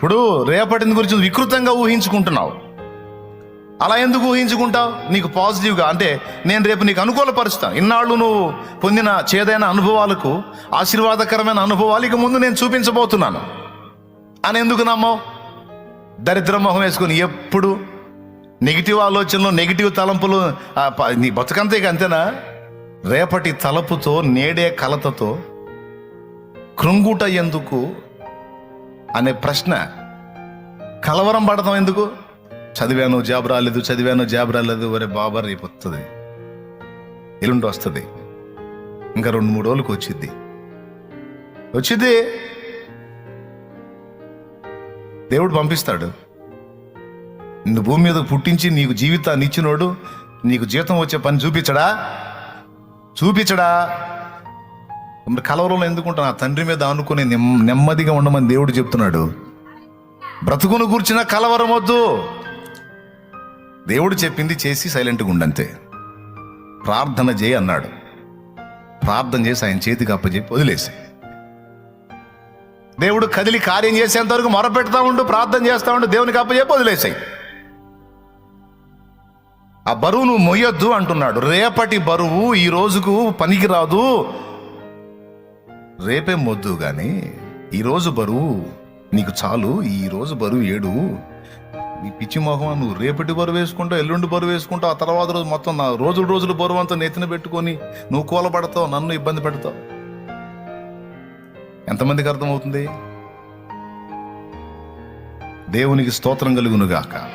ఇప్పుడు రేపటిని గురించి వికృతంగా ఊహించుకుంటున్నావు. అలా ఎందుకు ఊహించుకుంటావు? నీకు పాజిటివ్గా అంటే నేను రేపు నీకు అనుకూలపరుస్తాను. ఇన్నాళ్ళు నువ్వు పొందిన చేదైన అనుభవాలకు ఆశీర్వాదకరమైన అనుభవాలు ఇక ముందు నేను చూపించబోతున్నాను. అని ఎందుకు నమ్మో దరిద్ర మొహం వేసుకొని ఎప్పుడు నెగిటివ్ ఆలోచనలు నెగిటివ్ తలంపులు నీ బతుకంతే అంతేనా? రేపటి తలపుతో నేడే కలతతో కృంగుట ఎందుకు అనే ప్రశ్న. కలవరం పడతాం ఎందుకు? చదివాను జాబ్ రాలేదు చదివాను జాబ్ రాలేదు వరే బాబా రేపు వస్తుంది ఎల్లుండి వస్తుంది. ఇంకా రెండు మూడు రోజులకు వచ్చింది వచ్చింది దేవుడు పంపిస్తాడు. నిన్ను భూమి మీద పుట్టించి నీకు జీవితాన్ని ఇచ్చినోడు నీకు జీతం వచ్చే పని చూపించడా? చూపించడా? కలవరంలో ఎందుకుంటా నా తండ్రి మీద ఆనుకుని నెమ్మదిగా ఉండమని దేవుడు చెప్తున్నాడు. బ్రతుకును కూర్చిన కలవరం వద్దు. దేవుడు చెప్పింది చేసి సైలెంట్గా ఉండంతే. ప్రార్థన చేయి అన్నాడు. ప్రార్థన చేసి ఆయన చేతికి అప్పచెప్పి వదిలేసి. దేవుడు కదిలి కార్యం చేసేంత వరకు మొరపెడతా ఉండు ప్రార్థన చేస్తా ఉండు దేవునికి అప్పచెప్పి వదిలేసాయి. ఆ బరువు నువ్వు మొయ్యొద్దు అంటున్నాడు. రేపటి బరువు ఈ రోజుకు పనికి రాదు రేపే మొద్దు కానీ ఈరోజు బరువు నీకు చాలు ఈ రోజు బరువు ఏడు. నీ పిచ్చి మొహం నువ్వు రేపటి బరువు వేసుకుంటావు ఎల్లుండి బరువు వేసుకుంటావు ఆ తర్వాత రోజు మొత్తం నా రోజులు రోజులు బరువు అంతా నెత్తిన పెట్టుకొని నువ్వు కూలబడతావు నన్ను ఇబ్బంది పెడతావు. ఎంతమందికి అర్థమవుతుంది? దేవునికి స్తోత్రం కలుగునుగాక.